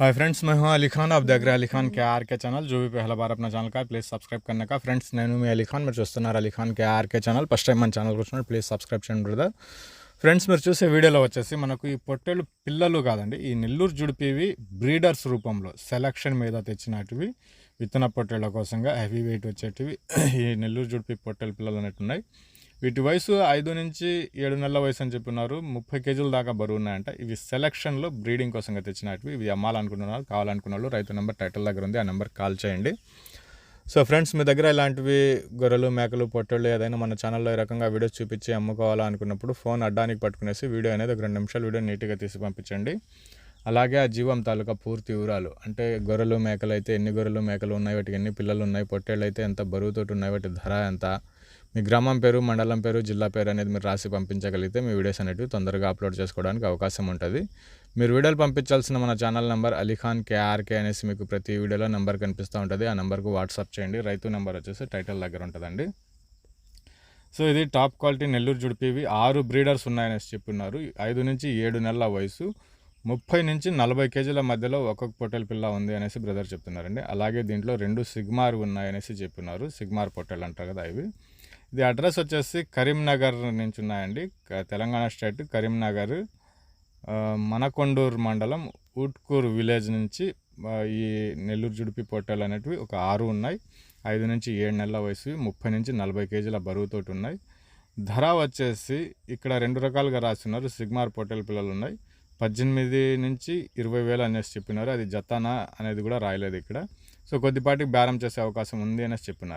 Hi friends मैं हूं अली खान आप देख रहे हैं Ali Khan K R K channel जो भी पहला बार अपना ఛానల్ का ప్లీజ్ సబ్స్క్రైబ్ करने का ఫ్రెండ్స్ నేను మీ అలీ ఖాన్ మీరు చూస్తున్నారు Ali Khan K RK channel first time మన ఛానల్కి వచ్చినట్టు ప్లీజ్ సబ్స్క్రైబ్ చేయండి బ్రదర్ ఫ్రెండ్స్ మీరు చూసే వీడియోలో వచ్చేసి మనకు ఈ పొట్టేలు పిల్లలు కాదండి ఈ నెల్లూరు జుడిపివి బ్రీడర్స్ రూపంలో సెలక్షన్ మీద తెచ్చినటివి విత్తన పొట్టేళ్ల కోసంగా హెవీ వెయిట్ వచ్చేటివి ఈ నెల్లూరు జుడిపి పొట్టేలు పిల్లలు అనేవి ఉన్నాయి వీటి వయసు ఐదు నుంచి ఏడు నెలల వయసు అని చెప్పున్నారు ముప్పై కేజీల దాకా బరువు ఉన్నాయంట. ఇవి సెలక్షన్లో బ్రీడింగ్ కోసంగా తెచ్చినట్వి ఇవి అమ్మాలనుకుంటున్నారు కావాలనుకున్న వాళ్ళు రైతు నెంబర్ టైటిల్ దగ్గర ఉంది. ఆ నెంబర్ కాల్ చేయండి. సో ఫ్రెండ్స్ మీ దగ్గర ఇలాంటివి గొర్రెలు మేకలు పొట్టళ్ళు ఏదైనా మన ఛానల్లో ఈ రకంగా వీడియోస్ చూపించి అమ్ముకోవాలా అనుకున్నప్పుడు ఫోన్ అడ్డానికి పట్టుకునేసి వీడియో అనేది ఒక రెండు నిమిషాలు వీడియో నీట్గా తీసి పంపించండి. అలాగే ఆ జీవం తాలూకా పూర్తి వివరాలు. అంటే గొర్రెలు మేకలు అయితే ఎన్ని గొర్రెలు మేకలు ఉన్నాయి వాటికి ఎన్ని పిల్లలు ఉన్నాయి పొట్టేళ్ళు అయితే ఎంత బరువుతోటి ఉన్నాయి వాటి ధర ఎంత మీ గ్రామం పేరు మండలం పేరు జిల్లా పేరు అనేది మీరు రాసి పంపించగలిగితే మీ వీడియోస్ అనేవి తొందరగా అప్లోడ్ చేసుకోవడానికి అవకాశం ఉంటుంది. మీరు వీడియోలు పంపించాల్సిన మన ఛానల్ నెంబర్ అలీఖాన్ కేఆర్కే అనేసి మీకు ప్రతి వీడియోలో నెంబర్ కనిపిస్తూ ఉంటుంది. ఆ నెంబర్కు వాట్సాప్ చేయండి. రైతు నెంబర్ వచ్చేసి టైటిల్ దగ్గర ఉంటుందండి. సో ఇది టాప్ క్వాలిటీ నెల్లూరు జుడిపివి. ఆరు బ్రీడర్స్ ఉన్నాయనేసి చెప్పున్నారు. ఐదు నుంచి ఏడు నెలల వయసు. ముప్పై నుంచి నలభై కేజీల మధ్యలో ఒక్కొక్క పొట్టెల పిల్ల ఉంది అనేసి బ్రదర్ చెప్తున్నారండి. అలాగే దీంట్లో రెండు సిగ్మార్ ఉన్నాయనేసి చెప్పున్నారు. సిగ్మార్ పొట్టెలు అంటారు కదా ఇవి. ఇది అడ్రస్ వచ్చేసి కరీంనగర్ నుంచి ఉన్నాయండి. క- తెలంగాణ స్టేట్ కరీంనగర్. మనకొండూరు మండలం ఊట్కూరు విలేజ్ నుంచి ఈ నెల్లూరు జుడిపి పొట్టెలు అనేటివి ఒక ఆరు ఉన్నాయి. ఐదు నుంచి ఏడు నెలల వయసు ముప్పై నుంచి నలభై కేజీల బరువుతోటి ఉన్నాయి. ధర వచ్చేసి ఇక్కడ రెండు రకాలుగా రాస్తున్నారు. సిగ్మార్ పొట్టెల పిల్లలు ఉన్నాయి. పద్దెనిమిది నుంచి ఇరవై వేలు అనేసి చెప్పినారు. అది జతానా అనేది కూడా రాయలేదు ఇక్కడ. సో కొద్దిపాటికి బేరం చేసే అవకాశం ఉంది అనేసి చెప్పినారు.